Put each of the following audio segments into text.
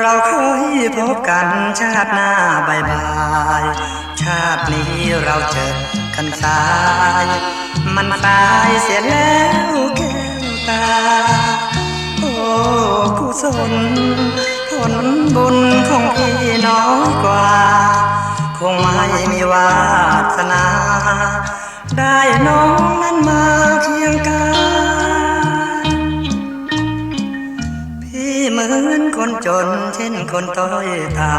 เราคยพบกันชาติหน้าบายบายชาตินี้เราเจอกันสาย มันสายเสียแล้วแก้วตา โอ้กุศลผลบุญของพี่น้อยกว่า คงไม่มีวาสนา ได้น้อง เหมือนคนจน เช่นคนต้อยต่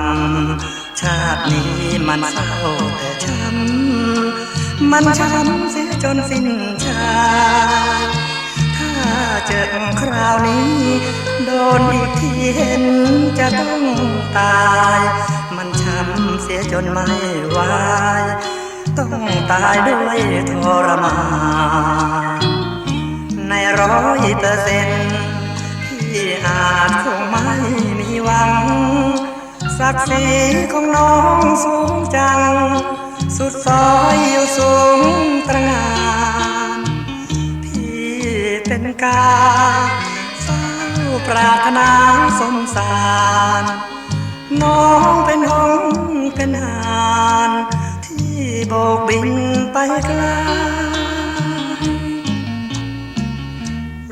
ำชาตินี้มันเศร้าแต่ช้ำมันช้ำเสียจนสิ้นชาติถ้าเจอคราวนี้ โดนอีกทีเห็นจะต้องตาย มันช้ำเสียจนไม่ไหวต้องตายด้วยทรมานในร้อยเปอร์เซ็น ศักดิ์ศรีของน้องสูงจัง สุดซอยอยู่สูงตระหงานพี่เป็นกาเฝ้าปรารถนาสมสารน้องเป็นหงส์เป็นหานที่โบกบินไปไกล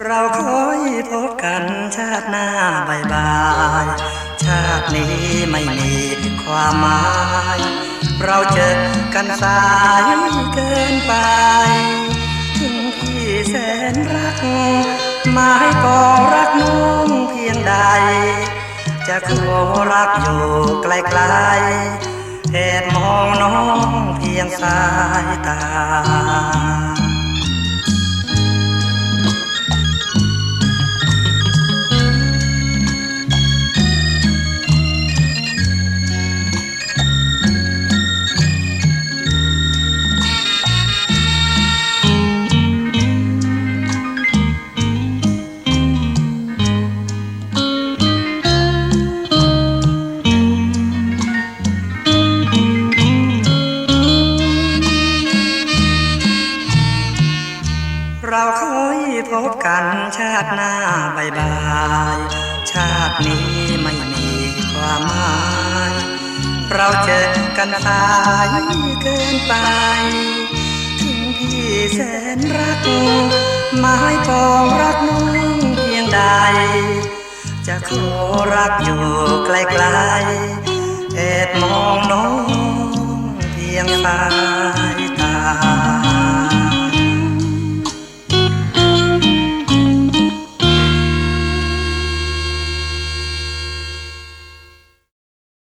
เราคอยพบกันชาติหน้าบายบาย นี้ไม่มีความหมาย เราเจอกันสายเกินไป ถึงพี่แสนรักหมายปองรักน้องเพียงใด จะขอรักอยู่ไกลๆแอบมองน้องเพียงสายตา บกันชาติหน้าบายบาย ชาตินี้ไม่มีความหมาย เราเจอกันสายเกินไปถึงพี่แสนรักหมายปองรักน้องเพียงใด จะขอรักอยู่ไกลๆแอบมองน้องเพียงสาย